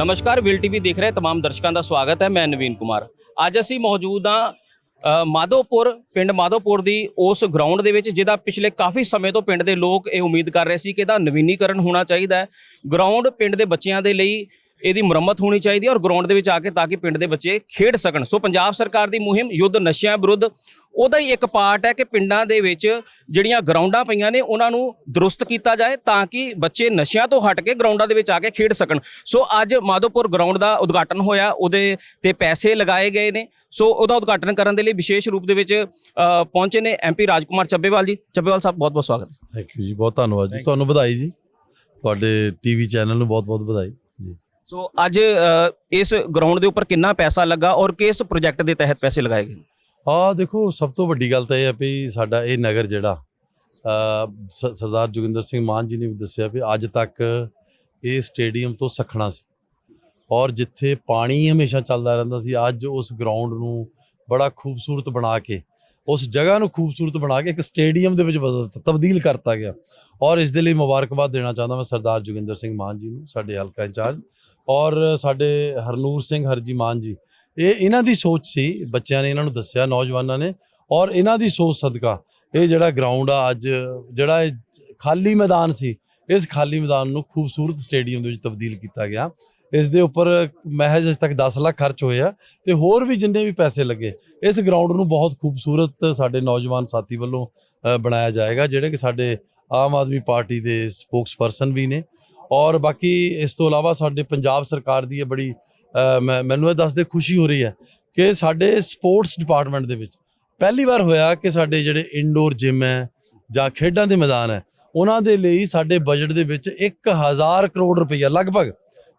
ਨਮਸਕਾਰ will TV ਦੇਖ ਰਹੇ तमाम ਦਰਸ਼ਕਾਂ ਦਾ ਸਵਾਗਤ ਹੈ ਮੈਂ ਨਵੀਨ ਕੁਮਾਰ ਅੱਜ ਅਸੀਂ ਮੌਜੂਦ ਹਾਂ ਅ, ਮਾਧੋਪੁਰ ਪਿੰਡ ਮਾਧੋਪੁਰ ਦੀ ਉਸ ਗਰਾਊਂਡ ਦੇ ਵਿੱਚ ਜਿਹਦਾ ਪਿਛਲੇ ਕਾਫੀ ਸਮੇਂ ਤੋਂ ਪਿੰਡ ਦੇ ਲੋਕ ਇਹ ਉਮੀਦ ਕਰ ਰਹੇ ਸੀ ਕਿ ਇਹਦਾ ਨਵੀਨੀਕਰਨ ਹੋਣਾ ਚਾਹੀਦਾ ਹੈ ਗਰਾਊਂਡ ਪਿੰਡ ਦੇ ਬੱਚਿਆਂ ਦੇ ਲਈ ਇਹਦੀ ਮੁਰੰਮਤ ਹੋਣੀ ਚਾਹੀਦੀ ਹੈ ਔਰ ਗਰਾਊਂਡ ਦੇ ਵਿੱਚ ਆ ਕੇ ਤਾਂ ਕਿ ਪਿੰਡ ਦੇ ਬੱਚੇ ਖੇਡ ਸਕਣ ਸੋ ਪੰਜਾਬ ਸਰਕਾਰ ਦੀ ਮੁਹਿੰਮ ਯੁੱਧ ਨਸ਼ਿਆਂ ਵਿਰੁੱਧ ਉਹਦਾ ਹੀ ਇੱਕ ਪਾਰਟ ਹੈ ਕਿ ਪਿੰਡਾਂ ਦੇ ਵਿੱਚ ਜਿਹੜੀਆਂ ਗਰਾਊਂਡਾਂ ਪਈਆਂ ਨੇ ਉਹਨਾਂ ਨੂੰ ਦਰੁਸਤ ਕੀਤਾ ਜਾਏ ਤਾਂ ਕਿ ਬੱਚੇ ਨਸ਼ਿਆਂ ਤੋਂ ਹਟ ਕੇ ਗਰਾਊਂਡਾਂ ਦੇ ਵਿੱਚ ਆ ਕੇ ਖੇਡ ਸਕਣ। ਸੋ ਅੱਜ ਮਾਧੋਪੁਰ ਗਰਾਊਂਡ ਦਾ ਉਦਘਾਟਨ ਹੋਇਆ ਉਹਦੇ ਤੇ ਪੈਸੇ ਲਗਾਏ ਗਏ ਨੇ। ਸੋ ਉਹਦਾ ਉਦਘਾਟਨ ਕਰਨ ਦੇ ਲਈ ਵਿਸ਼ੇਸ਼ ਰੂਪ ਦੇ ਵਿੱਚ ਪਹੁੰਚੇ ਨੇ ਐਮਪੀ ਰਾਜਕੁਮਾਰ ਚੱਬੇਵਾਲ ਜੀ। ਚੱਬੇਵਾਲ ਸਾਹਿਬ ਬਹੁਤ ਬਹੁਤ ਸਵਾਗਤ ਹੈ। ਥੈਂਕ ਯੂ ਜੀ ਬਹੁਤ ਧੰਨਵਾਦ ਜੀ। ਤੁਹਾਨੂੰ ਵਧਾਈ ਜੀ। ਤੁਹਾਡੇ ਟੀਵੀ ਚੈਨਲ ਨੂੰ ਬਹੁਤ ਬਹੁਤ ਵਧਾਈ ਜੀ। ਸੋ ਅੱਜ ਇਸ ਗਰਾਊਂਡ ਦੇ ਉੱਪਰ ਕਿੰਨਾ ਪੈਸਾ ਲੱਗਾ ਔਰ ਕਿਸ ਪ੍ਰੋਜੈਕਟ ਦੇ ਤਹਿਤ ਪੈਸੇ ਲਗਾਏ ਗਏ? ਆ ਦੇਖੋ, ਸਭ ਤੋਂ ਵੱਡੀ ਗੱਲ ਤਾਂ ਇਹ ਹੈ ਵੀ ਸਾਡਾ ਇਹ ਨਗਰ ਜਿਹੜਾ ਸਰਦਾਰ ਜੋਗਿੰਦਰ ਸਿੰਘ ਮਾਨ ਜੀ ਨੇ ਵੀ ਦੱਸਿਆ ਵੀ ਅੱਜ ਤੱਕ ਇਹ ਸਟੇਡੀਅਮ ਤੋਂ ਸਖਣਾ ਸੀ। ਔਰ ਜਿੱਥੇ ਪਾਣੀ ਹਮੇਸ਼ਾ ਚੱਲਦਾ ਰਹਿੰਦਾ ਸੀ, ਅੱਜ ਉਸ ਗਰਾਊਂਡ ਨੂੰ ਬੜਾ ਖੂਬਸੂਰਤ ਬਣਾ ਕੇ, ਉਸ ਜਗ੍ਹਾ ਨੂੰ ਖੂਬਸੂਰਤ ਬਣਾ ਕੇ ਇੱਕ ਸਟੇਡੀਅਮ ਦੇ ਵਿੱਚ ਬਦਲ ਤਬਦੀਲ ਕਰਤਾ ਗਿਆ। ਔਰ ਇਸ ਦੇ ਲਈ ਮੁਬਾਰਕਬਾਦ ਦੇਣਾ ਚਾਹੁੰਦਾ ਮੈਂ ਸਰਦਾਰ ਜੋਗਿੰਦਰ ਸਿੰਘ ਮਾਨ ਜੀ ਨੂੰ, ਸਾਡੇ ਹਲਕਾ ਇੰਚਾਰਜ, ਔਰ ਸਾਡੇ ਹਰਨੂਰ ਸਿੰਘ ਹਰਜੀ ਮਾਨ ਜੀ ਇਹ ਇਹਨਾਂ ਦੀ ਸੋਚ ਸੀ, ਬੱਚਿਆਂ ਨੇ ਇਹਨਾਂ ਨੂੰ ਦੱਸਿਆ, ਨੌਜਵਾਨਾਂ ਨੇ, ਔਰ ਇਹਨਾਂ ਦੀ ਸੋਚ ਸਦਕਾ, ਇਹ ਜਿਹੜਾ ਗਰਾਊਂਡ ਆ ਅੱਜ, ਜਿਹੜਾ ਇਹ ਖਾਲੀ ਮੈਦਾਨ ਸੀ, ਇਸ ਖਾਲੀ ਮੈਦਾਨ ਨੂੰ ਖੂਬਸੂਰਤ ਸਟੇਡੀਅਮ ਦੇ ਵਿੱਚ ਤਬਦੀਲ ਕੀਤਾ ਗਿਆ। ਇਸ ਦੇ ਉੱਪਰ ਮਹਿਜ ਅਜੇ ਤੱਕ 10 ਲੱਖ ਖਰਚ ਹੋਏ ਆ, ਤੇ ਹੋਰ ਵੀ ਜਿੰਨੇ ਵੀ ਪੈਸੇ ਲੱਗੇ, ਇਸ ਗਰਾਊਂਡ ਨੂੰ ਬਹੁਤ ਖੂਬਸੂਰਤ ਸਾਡੇ ਨੌਜਵਾਨ ਸਾਥੀ ਵੱਲੋਂ ਬਣਾਇਆ ਜਾਏਗਾ, ਜਿਹੜੇ ਕਿ ਸਾਡੇ ਆਮ ਆਦਮੀ ਪਾਰਟੀ ਦੇ ਸਪੋਕਸਪਰਸਨ ਵੀ ਨੇ। ਔਰ ਬਾਕੀ ਇਸ ਤੋਂ ਇਲਾਵਾ ਸਾਡੇ ਪੰਜਾਬ ਸਰਕਾਰ ਦੀ ਇਹ ਬੜੀ ਮੈਨੂੰ ਇਹ ਦੱਸਦੇ ਖੁਸ਼ੀ ਹੋ ਰਹੀ ਹੈ ਕਿ ਸਾਡੇ ਸਪੋਰਟਸ ਡਿਪਾਰਟਮੈਂਟ ਦੇ ਵਿੱਚ ਪਹਿਲੀ ਵਾਰ ਹੋਇਆ ਕਿ ਸਾਡੇ ਜਿਹੜੇ ਇਨਡੋਰ ਜਿਮ ਹੈ ਜਾਂ ਖੇਡਾਂ ਦੇ ਮੈਦਾਨ ਹੈ, ਉਹਨਾਂ ਦੇ ਲਈ ਸਾਡੇ ਬਜਟ ਦੇ ਵਿੱਚ 1000 ਕਰੋੜ ਰੁਪਈਆ, ਲਗਭਗ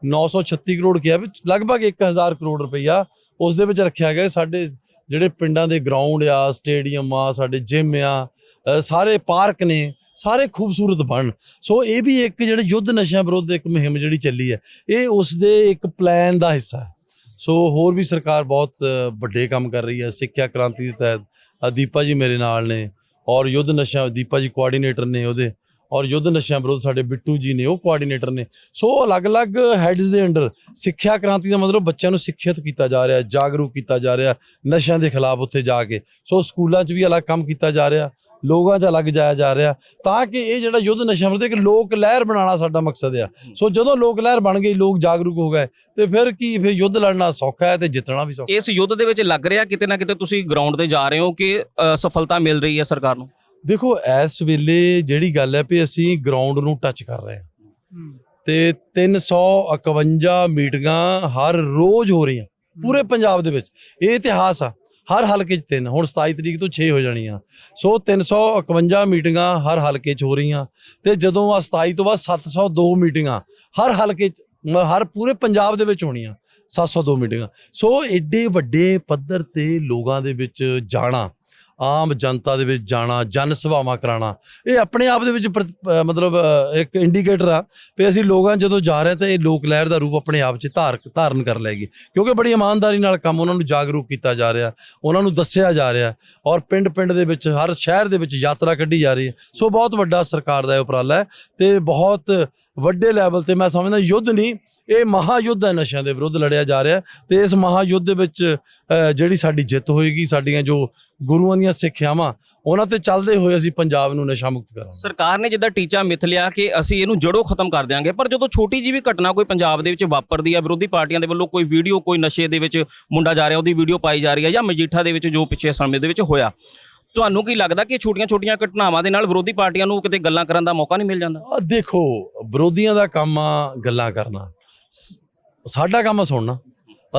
936 ਕਰੋੜ ਕਿਹਾ ਵੀ, ਲਗਭਗ 1000 ਕਰੋੜ ਰੁਪਈਆ ਉਸ ਦੇ ਵਿੱਚ ਰੱਖਿਆ ਗਿਆ। ਸਾਡੇ ਜਿਹੜੇ ਪਿੰਡਾਂ ਦੇ ਗਰਾਊਂਡ ਆ ਸਟੇਡੀਅਮ ਆ, ਸਾਡੇ ਜਿਮ ਆ ਸਾਰੇ ਪਾਰਕ ਨੇ ਸਾਰੇ ਖੂਬਸੂਰਤ ਬਣ। ਸੋ ਇਹ ਵੀ ਇੱਕ ਜਿਹੜੇ ਯੁੱਧ ਨਸ਼ਿਆਂ ਵਿਰੁੱਧ ਇੱਕ ਮੁਹਿੰਮ ਜਿਹੜੀ ਚੱਲੀ ਹੈ, ਇਹ ਉਸ ਦੇ ਇੱਕ ਪਲਾਨ ਦਾ ਹਿੱਸਾ ਹੈ। ਸੋ ਹੋਰ ਵੀ ਸਰਕਾਰ ਬਹੁਤ ਵੱਡੇ ਕੰਮ ਕਰ ਰਹੀ ਹੈ। ਸਿੱਖਿਆ ਕ੍ਰਾਂਤੀ ਦੇ ਤਹਿਤ ਦੀਪਾ ਜੀ ਮੇਰੇ ਨਾਲ ਨੇ ਔਰ ਯੁੱਧ ਨਸ਼ਾ ਦੀਪਾ ਜੀ ਕੋਆਰਡੀਨੇਟਰ ਨੇ ਉਹਦੇ ਔਰ ਯੁੱਧ ਨਸ਼ਿਆਂ ਵਿਰੁੱਧ ਸਾਡੇ ਬਿੱਟੂ ਜੀ ਨੇ, ਉਹ ਕੋਆਰਡੀਨੇਟਰ ਨੇ। ਸੋ ਅਲੱਗ-ਅਲੱਗ ਹੈਡਸ ਦੇ ਅੰਡਰ ਸਿੱਖਿਆ ਕ੍ਰਾਂਤੀ ਦਾ ਮਤਲਬ ਬੱਚਿਆਂ ਨੂੰ ਸਿੱਖਿਅਤ ਕੀਤਾ ਜਾ ਰਿਹਾ, ਜਾਗਰੂਕ ਕੀਤਾ ਜਾ ਰਿਹਾ ਨਸ਼ਿਆਂ ਦੇ ਖਿਲਾਫ ਉੱਥੇ ਜਾ ਕੇ। ਸੋ ਸਕੂਲਾਂ 'ਚ ਵੀ ਅਲੱਗ ਕੰਮ ਕੀਤਾ ਜਾ ਰਿਹਾ। ਲੋਕਾਂ 'ਚ ਅਲੱਗ ਜਾਇਆ ਜਾ ਰਿਹਾ ਤਾਂ ਕਿ ਇਹ ਜਿਹੜਾ ਯੁੱਧ ਨਸ਼ਿਆਂ ਵਿਰੁੱਧ ਇੱਕ ਲੋਕ ਲਹਿਰ ਬਣਾਉਣਾ ਸਾਡਾ ਮਕਸਦ ਆ। ਸੋ ਜਦੋਂ ਲੋਕ ਲਹਿਰ ਬਣ ਗਈ ਲੋਕ ਜਾਗਰੂਕ ਹੋ ਗਏ ਤੇ ਫਿਰ ਕੀ ਫਿਰ ਯੁੱਧ ਲੜਨਾ ਸੌਖਾ ਹੈ ਤੇ ਜਿੱਤਣਾ ਵੀ ਸੌਖਾ। ਇਸ ਯੁੱਧ ਦੇ ਵਿੱਚ ਲੱਗ ਰਿਹਾ ਕਿਤੇ ਨਾ ਕਿਤੇ ਤੁਸੀਂ ਗਰਾਊਂਡ ਤੇ ਜਾ ਰਹੇ ਹੋ ਕਿ ਸਫਲਤਾ ਮਿਲ ਰਹੀ ਹੈ ਸਰਕਾਰ ਨੂੰ? ਦੇਖੋ ਇਸ ਵੇਲੇ ਜਿਹੜੀ ਗੱਲ ਹੈ ਵੀ ਅਸੀਂ ਗਰਾਊਂਡ ਨੂੰ ਟੱਚ ਕਰ ਰਹੇ ਹਾਂ। ਤੇ 351 ਮੀਟਿੰਗਾਂ ਹਰ ਰੋਜ਼ ਹੋ ਰਹੀਆਂ ਪੂਰੇ ਪੰਜਾਬ ਦੇ ਵਿੱਚ। ਇਹ ਇਤਿਹਾਸ ਆ ਹਰ ਹਲਕੇ 'ਚ ਤਿੰਨ ਹੁਣ 27 ਤਰੀਕ ਤੋਂ 6 ਹੋ ਜਾਣੀਆਂ। ਸੋ 351 ਮੀਟਿੰਗਾਂ ਹਰ ਹਲਕੇ 'ਚ ਹੋ ਰਹੀਆਂ ਤੇ ਜਦੋਂ ਆ 27 ਤੋਂ ਬਾਅਦ 702 ਮੀਟਿੰਗਾਂ ਹਰ ਹਲਕੇ 'ਚ ਹਰ ਪੂਰੇ ਪੰਜਾਬ ਦੇ ਵਿੱਚ ਹੋਣੀਆਂ 702 ਮੀਟਿੰਗਾਂ। ਸੋ ਐਡੇ ਵੱਡੇ ਪੱਧਰ ਤੇ ਲੋਕਾਂ ਦੇ ਵਿੱਚ ਜਾਣਾ ਆਮ ਜਨਤਾ ਦੇ ਵਿੱਚ ਜਾਣਾ, ਜਨ ਸਭਾਵਾਂ ਕਰਾਉਣਾ, ਇਹ ਆਪਣੇ ਆਪ ਦੇ ਵਿੱਚ ਪ੍ਰਤ- ਮਤਲਬ ਇੱਕ ਇੰਡੀਕੇਟਰ ਆ ਵੀ ਅਸੀਂ ਲੋਕਾਂ ਜਦੋਂ ਜਾ ਰਹੇ ਤਾਂ ਇਹ ਲੋਕ ਲਹਿਰ ਦਾ ਰੂਪ ਆਪਣੇ ਆਪ 'ਚ ਧਾਰ, ਧਾਰਨ ਕਰ ਲੈਗੀ ਕਿਉਂਕਿ ਬੜੀ ਇਮਾਨਦਾਰੀ ਨਾਲ ਕੰਮ ਉਹਨਾਂ ਨੂੰ ਜਾਗਰੂਕ ਕੀਤਾ ਜਾ ਰਿਹਾ, ਉਹਨਾਂ ਨੂੰ ਦੱਸਿਆ ਜਾ ਰਿਹਾ ਔਰ ਪਿੰਡ ਪਿੰਡ ਦੇ ਵਿੱਚ, ਹਰ ਸ਼ਹਿਰ ਦੇ ਵਿੱਚ ਯਾਤਰਾ ਕੱਢੀ ਜਾ ਰਹੀ ਹੈ। ਸੋ ਬਹੁਤ ਵੱਡਾ ਸਰਕਾਰ ਦਾ ਇਹ ਉਪਰਾਲਾ ਹੈ ਤੇ ਬਹੁਤ ਵੱਡੇ ਲੈਵਲ ਤੇ ਮੈਂ ਸਮਝਦਾ ਯੁੱਧ ਨਹੀਂ, ਇਹ ਮਹਾਯੁੱਧ ਹੈ ਨਸ਼ਿਆਂ ਦੇ ਵਿਰੁੱਧ ਲੜਿਆ ਜਾ ਰਿਹਾ ਤੇ ਇਸ ਮਹਾਯੁੱਧ ਦੇ ਵਿੱਚ ਜਿਹੜੀ ਸਾਡੀ ਜਿੱਤ ਹੋਏਗੀ, ਸਾਡੀਆਂ ਜੋ ਗੁਰੂਆਂ ਦੀਆਂ ਸਿੱਖਿਆਵਾਂ ਉਹਨਾਂ ਤੇ ਚੱਲਦੇ ਹੋਏ ਅਸੀਂ ਪੰਜਾਬ ਨੂੰ ਨਸ਼ਾ ਮੁਕਤ ਕਰਾਂਗੇ। ਸਰਕਾਰ ਨੇ ਜਿੱਦਾਂ ਟੀਚਾ ਮਿੱਥ ਲਿਆ ਕਿ ਅਸੀਂ ਇਹਨੂੰ ਜੜੋਂ ਖਤਮ ਕਰ ਦਿਆਂਗੇ ਪਰ ਜਦੋਂ ਛੋਟੀ ਜਿਹੀ ਵੀ ਘਟਨਾ ਕੋਈ ਪੰਜਾਬ ਦੇ ਵਿੱਚ ਵਾਪਰਦੀ ਆ ਵਿਰੋਧੀ ਪਾਰਟੀਆਂ ਦੇ ਵੱਲੋਂ ਕੋਈ ਵੀਡੀਓ ਕੋਈ ਨਸ਼ੇ ਦੇ ਵਿੱਚ ਮੁੰਡਾ ਜਾ ਰਿਹਾ ਉਹਦੀ ਵੀਡੀਓ ਪਾਈ ਜਾ ਰਹੀ ਹੈ ਜਾਂ ਮਜੀਠਾ ਦੇ ਵਿੱਚ ਜੋ ਪਿੱਛੇ ਸਮੇਂ ਦੇ ਵਿੱਚ ਹੋਇਆ ਤੁਹਾਨੂੰ ਕੀ ਲੱਗਦਾ ਕਿ ਛੋਟੀਆਂ-ਛੋਟੀਆਂ ਘਟਨਾਵਾਂ ਦੇ ਨਾਲ ਵਿਰੋਧੀ ਪਾਰਟੀਆਂ ਨੂੰ ਕਿਤੇ ਗੱਲਾਂ ਕਰਨ ਦਾ ਮੌਕਾ ਨਹੀਂ ਮਿਲ ਜਾਂਦਾ? ਆ ਦੇਖੋ ਵਿਰੋਧੀਆਂ ਦਾ ਕੰਮ ਆ ਗੱਲਾਂ ਕਰਨਾ। ਸਾਡਾ ਕੰਮ ਆ ਸੁਣਨਾ।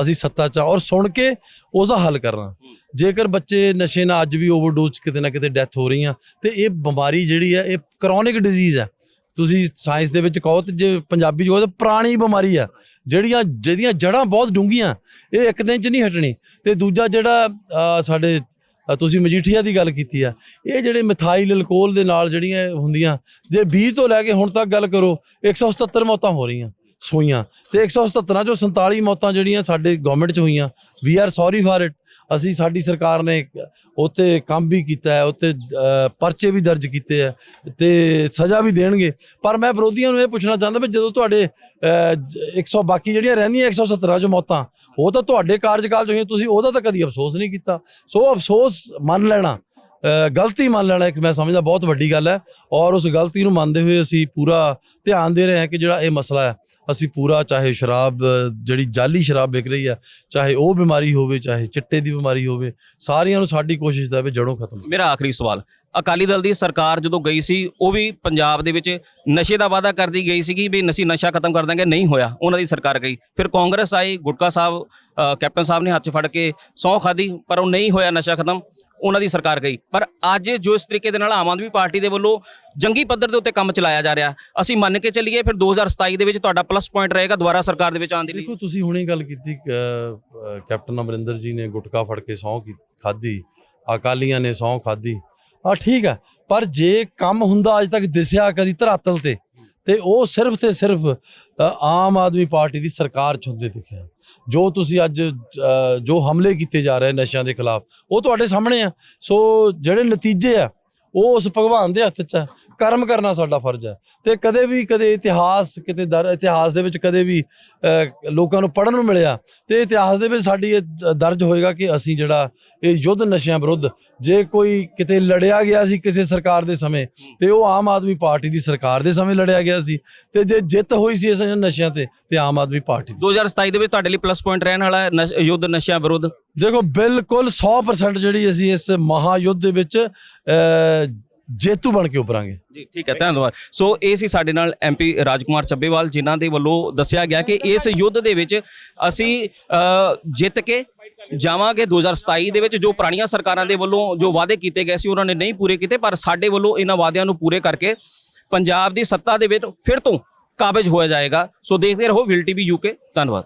ਅਸੀਂ ਸੱਤਾ ਚ ਔਰ ਸੁਣ ਕੇ ਉਹਦਾ ਹੱਲ ਕਰਨਾ। ਜੇਕਰ ਬੱਚੇ ਨਸ਼ੇ ਨਾਲ ਅੱਜ ਵੀ ਓਵਰਡੋਜ਼ ਕਿਤੇ ਨਾ ਕਿਤੇ ਡੈਥ ਹੋ ਰਹੀਆਂ, ਤੇ ਇਹ ਬਿਮਾਰੀ ਜਿਹੜੀ ਹੈ, ਇਹ ਕ੍ਰੋਨਿਕ ਡਿਜ਼ੀਜ਼ ਹੈ। ਤੁਸੀਂ ਸਾਇੰਸ ਦੇ ਵਿੱਚ ਕਹੋ ਤੇ ਜੇ ਪੰਜਾਬੀ ਚ ਕਹੋ ਪੁਰਾਣੀ ਬਿਮਾਰੀ ਆ ਜਿਹੜੀਆਂ, ਜਿਹਦੀਆਂ ਜੜ੍ਹਾਂ ਬਹੁਤ ਡੂੰਘੀਆਂ, ਇਹ ਇੱਕ ਦਿਨ ਚ ਨਹੀਂ ਹਟਣੀ। ਤੇ ਦੂਜਾ ਜਿਹੜਾ ਸਾਡੇ ਤੁਸੀਂ ਮਜੀਠੀਆ ਦੀ ਗੱਲ ਕੀਤੀ ਆ ਇਹ ਜਿਹੜੇ ਮਿਥਾਈਲ ਅਲਕੋਹਲ ਦੇ ਨਾਲ ਜਿਹੜੀਆਂ ਹੁੰਦੀਆਂ, ਜੇ 20 ਤੋਂ ਲੈ ਕੇ ਹੁਣ ਤੱਕ ਗੱਲ ਕਰੋ 177 ਮੌਤਾਂ ਹੋ ਰਹੀਆਂ, ਸੋਈਆਂ। ਤੇ 177 ਚੋਂ 47 ਮੌਤਾਂ ਜਿਹੜੀਆਂ ਸਾਡੇ ਗਵਰਨਮੈਂਟ 'ਚ ਹੋਈਆਂ we are sorry for it ਅਸੀਂ ਸਾਡੀ ਸਰਕਾਰ ਨੇ ਉੱਤੇ ਕੰਮ ਵੀ ਕੀਤਾ ਹੈ ਉੱਤੇ ਪਰਚੇ ਵੀ ਦਰਜ ਕੀਤੇ ਹੈ ਤੇ ਸਜ਼ਾ ਵੀ ਦੇਣਗੇ। ਪਰ ਮੈਂ ਵਿਰੋਧੀਆਂ ਨੂੰ ਇਹ ਪੁੱਛਣਾ ਚਾਹੁੰਦਾ ਵੀ ਜਦੋਂ ਤੁਹਾਡੇ ਅ, ਜ- 100 ਬਾਕੀ ਜਿਹੜੀਆਂ ਰਹਿੰਦੀਆਂ 117 ਜੋ ਮੌਤਾਂ ਉਹ ਤਾਂ ਤੁਹਾਡੇ ਕਾਰਜਕਾਲ 'ਚ ਹੋਈਆਂ ਤੁਸੀਂ ਉਹਦਾ ਤਾਂ ਕਦੀ ਅਫਸੋਸ ਨਹੀਂ ਕੀਤਾ। ਸੋ ਅਫਸੋਸ ਮੰਨ ਲੈਣਾ ਗਲਤੀ ਮੰਨ ਲੈਣਾ ਇੱਕ ਮੈਂ ਸਮਝਦਾ ਬਹੁਤ ਵੱਡੀ ਗੱਲ ਹੈ। ਔਰ ਉਸ ਗਲਤੀ ਨੂੰ ਮੰਨਦੇ ਹੋਏ ਅਸੀਂ ਪੂਰਾ ਧਿਆਨ ਦੇ ਰਹੇ ਹਾਂ ਕਿ ਜਿਹੜਾ ਇਹ ਮਸਲਾ ਹੈ ਅਸੀਂ ਪੂਰਾ ਚਾਹੇ ਸ਼ਰਾਬ ਜਿਹੜੀ ਜਾਲੀ ਸ਼ਰਾਬ ਵਿਕ ਰਹੀ ਹੈ ਚਾਹੇ ਉਹ ਬਿਮਾਰੀ ਹੋਵੇ ਚਾਹੇ ਚਿੱਟੇ ਦੀ ਬਿਮਾਰੀ ਹੋਵੇ ਸਾਰੀਆਂ ਨੂੰ ਸਾਡੀ ਕੋਸ਼ਿਸ਼ ਦਾ ਵੀ ਜੜੋਂ ਖਤਮ ਮੇਰਾ ਆਖਰੀ ਸਵਾਲ ਅਕਾਲੀ ਦਲ ਦੀ ਸਰਕਾਰ ਜਦੋਂ ਗਈ ਸੀ ਉਹ ਵੀ ਪੰਜਾਬ ਦੇ ਵਿੱਚ ਨਸ਼ੇ ਦਾ ਵਾਅਦਾ ਕਰਦੀ ਗਈ ਸੀਗੀ ਵੀ ਨਸ਼ੀ ਨਸ਼ਾ ਖਤਮ ਕਰ ਦਾਂਗੇ ਨਹੀਂ ਹੋਇਆ ਉਹਨਾਂ ਦੀ ਸਰਕਾਰ ਗਈ। ਫਿਰ ਕਾਂਗਰਸ ਆਈ ਗੁਟਕਾ ਸਾਹਿਬ ਅ, ਕੈਪਟਨ ਸਾਹਿਬ ਨੇ ਹੱਥ ਫੜ ਕੇ ਸਹੁੰ ਖਾਦੀ ਪਰ ਉਹ ਨਹੀਂ ਹੋਇਆ ਨਸ਼ਾ ਖਤਮ। ਉਹਨਾਂ ਦੀ ਸਰਕਾਰ ਗਈ। ਪਰ ਅੱਜ ਜੋ ਇਸ ਤਰੀਕੇ ਦੇ ਨਾਲ ਆਮ ਆਦਮੀ ਪਾਰਟੀ ਦੇ ਵੱਲੋਂ ਜੰਗੀ ਪੱਧਰ ਦੇ ਉੱਤੇ ਕੰਮ ਚਲਾਇਆ ਜਾ ਰਿਹਾ ਅਸੀਂ ਮੰਨ ਕੇ ਚੱਲੀਏ ਫਿਰ 2027 ਦੇ ਵਿੱਚ ਤੁਹਾਡਾ ਪਲੱਸ ਪੁਆਇੰਟ ਰਹੇਗਾ ਦੁਬਾਰਾ ਸਰਕਾਰ ਦੇ ਵਿੱਚ ਆਉਣ ਦੇ ਦੇਖੋ ਤੁਸੀਂ ਹੁਣੇ ਗੱਲ ਕੀਤੀ ਅ, ਕੈਪਟਨ ਅਮਰਿੰਦਰ ਜੀ ਨੇ ਗੁਟਕਾ ਫੜ ਕੇ ਸਹੁੰ ਕੀ ਖਾਦੀ ਅਕਾਲੀਆਂ ਨੇ ਸਹੁੰ ਖਾਦੀ ਆ ਠੀਕ ਹੈ ਪਰ ਜੇ ਕੰਮ ਹੁੰਦਾ ਅੱਜ ਤੱਕ ਦਿਸਿਆ ਕਦੀ ਧਰਾਤਲ ਤੇ ਤੇ ਉਹ ਸਿਰਫ ਤੇ ਸਿਰਫ ਆਮ ਆਦਮੀ ਪਾਰਟੀ ਦੀ ਸਰਕਾਰ ਚ ਹੁੰਦੇ ਦਿਖਿਆ ਜੋ ਤੁਸੀਂ ਅੱਜ ਅ, ਜੋ ਹਮਲੇ ਕੀਤੇ ਜਾ ਰਹੇ ਨਸ਼ਿਆਂ ਦੇ ਖਿਲਾਫ ਉਹ ਤੁਹਾਡੇ ਸਾਹਮਣੇ ਆ। ਸੋ ਜਿਹੜੇ ਨਤੀਜੇ ਆ ਉਹ ਉਸ ਭਗਵਾਨ ਦੇ ਹੱਥ 'ਚ ਹੈ ਕਰਮ ਕਰਨਾ ਸਾਡਾ ਫਰਜ਼ ਹੈ ਤੇ ਕਦੇ ਵੀ ਕਦੇ ਇਤਿਹਾਸ ਕਿਤੇ ਦਰ ਇਤਿਹਾਸ ਦੇ ਵਿੱਚ ਕਦੇ ਵੀ ਲੋਕਾਂ ਨੂੰ ਪੜਨ ਨੂੰ ਮਿਲਿਆ ਤੇ ਇਤਿਹਾਸ ਦੇ ਵਿੱਚ ਸਾਡੀ ਇਹ ਦਰਜ ਹੋਏਗਾ ਕਿ ਅਸੀਂ ਜਿਹੜਾ ਇਹ ਯੁੱਧ ਨਸ਼ਿਆਂ ਵਿਰੁੱਧ ਜੇ ਕੋਈ ਕਿਤੇ ਲੜਿਆ ਗਿਆ ਸੀ ਕਿਸੇ ਸਰਕਾਰ ਦੇ ਸਮੇਂ ਤੇ ਉਹ ਆਮ ਆਦਮੀ ਪਾਰਟੀ ਦੀ ਸਰਕਾਰ ਦੇ ਸਮੇਂ ਲੜਿਆ ਗਿਆ ਸੀ ਤੇ ਜੇ ਜਿੱਤ ਹੋਈ ਸੀ ਇਸ ਨਸ਼ਿਆਂ ਤੇ ਤੇ ਆਮ ਆਦਮੀ ਪਾਰਟੀ ਦੀ। 2027 ਦੇ ਵਿੱਚ ਤੁਹਾਡੇ ਲਈ ਪਲੱਸ ਪੁਆਇੰਟ ਰਹਿਣ ਵਾਲਾ ਯੁੱਧ ਨਸ਼ਿਆਂ ਵਿਰੁੱਧ? ਦੇਖੋ ਬਿਲਕੁਲ 100% ਜਿਹੜੀ ਅਸੀਂ ਇਸ ਮਹਾਯੁੱਧ ਦੇ ਵਿੱਚ ਜੇਤੂ ਬਣ ਕੇ ਉਭਰਾਂਗੇ। ਜੀ ਠੀਕ ਹੈ ਧੰਨਵਾਦ। ਸੋ ਇਹ ਸੀ ਸਾਡੇ ਨਾਲ ਐਮਪੀ ਰਾਜਕੁਮਾਰ ਚੱਬੇਵਾਲ ਜਿਨ੍ਹਾਂ ਦੇ ਵੱਲੋਂ ਦੱਸਿਆ ਗਿਆ ਕਿ ਇਸ ਯੁੱਧ ਦੇ ਵਿੱਚ ਅਸੀਂ ਅ, ਜਿੱਤ ਕੇ ਜਾਵਾਂਗੇ। 2027 ਦੇ ਵਿੱਚ ਜੋ ਪੁਰਾਣੀਆਂ ਸਰਕਾਰਾਂ ਦੇ ਵੱਲੋਂ ਜੋ ਵਾਅਦੇ ਕੀਤੇ ਗਏ ਸੀ ਉਹਨਾਂ ਨੇ ਨਹੀਂ ਪੂਰੇ ਕੀਤੇ ਪਰ ਸਾਡੇ ਵੱਲੋਂ ਇਹਨਾਂ ਵਾਅਦਿਆਂ ਨੂੰ ਪੂਰੇ ਕਰਕੇ ਪੰਜਾਬ ਦੀ ਸੱਤਾ ਦੇ ਵਿੱਚ ਫਿਰ ਤੋਂ ਕਾਬਜ ਹੋਇਆ ਜਾਏਗਾ। ਸੋ ਦੇਖਦੇ ਰਹੋ ਵਿਲ ਟੀਵੀ ਯੂਕੇ ਧੰਨਵਾਦ।